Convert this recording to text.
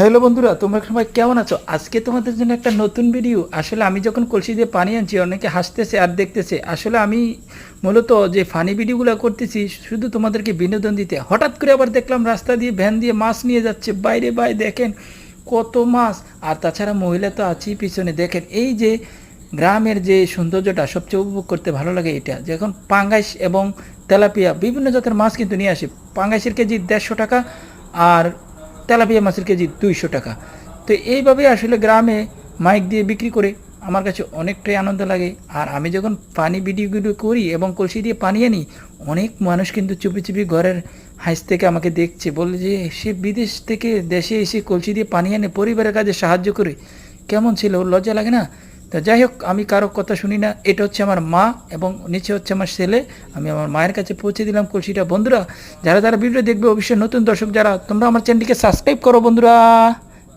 Hello বন্ধুরা, তোমরা সবাই কেমন আছো? আজকে তোমাদের জন্য একটা নতুন ভিডিও আসলে আমি যখন কলসি দিয়ে পানি আনছি, অনেকে হাসতেছে আর দেখতেছে। আসলে আমি মূলত যে ফানি ভিডিওগুলো করতেছি, শুধু তোমাদেরকে বিনোদন দিতে। হঠাৎ করে আবার দেখলাম রাস্তা দিয়ে ভ্যান দিয়ে মাছ নিয়ে যাচ্ছে। বাইরে বাই দেখেন কত মাছ। আর তাছাড়া মহিলা তো আছেই পিছনে। দেখেন, এই যে গ্রামের যে সৌন্দর্যটা সবচেয়ে উপভোগ করতে ভালো লাগে এটা। যখন পাঙ্গাইশ এবং তেলাপিয়া বিভিন্ন জাতের মাছ কিন্তু নিয়ে আসে। পাঙ্গাইশের কেজি দেড়শো টাকা আর তেলাপিয়া মাছের কেজি দুইশো টাকা। তো এইভাবে আসলে গ্রামে মাইক দিয়ে বিক্রি করে আমার কাছে অনেকটাই আনন্দ লাগে। আর আমি যখন পানি ভিডিওগুলো করি এবং কলসি দিয়ে পানি আনি, অনেক মানুষ কিন্তু চুপি চুপি ঘরের হাইস থেকে আমাকে দেখছে, বলে যে, সে বিদেশ থেকে দেশে এসে কলসি দিয়ে পানি আনে পরিবারের কাজে সাহায্য করে। কেমন ছিল? লজ্জা লাগে না? তো যাই হোক আমি কারও কথা শুনি না। এটা হচ্ছে আমার মা এবং নিচে হচ্ছে আমার ছেলে। আমি আমার মায়ের কাছে পৌঁছে দিলাম কলসিটা। বন্ধুরা, যারা যারা ভিডিও দেখবে, অবশ্যই নতুন দর্শক যারা, তোমরা আমার চ্যানেলটিকে সাবস্ক্রাইব করো বন্ধুরা।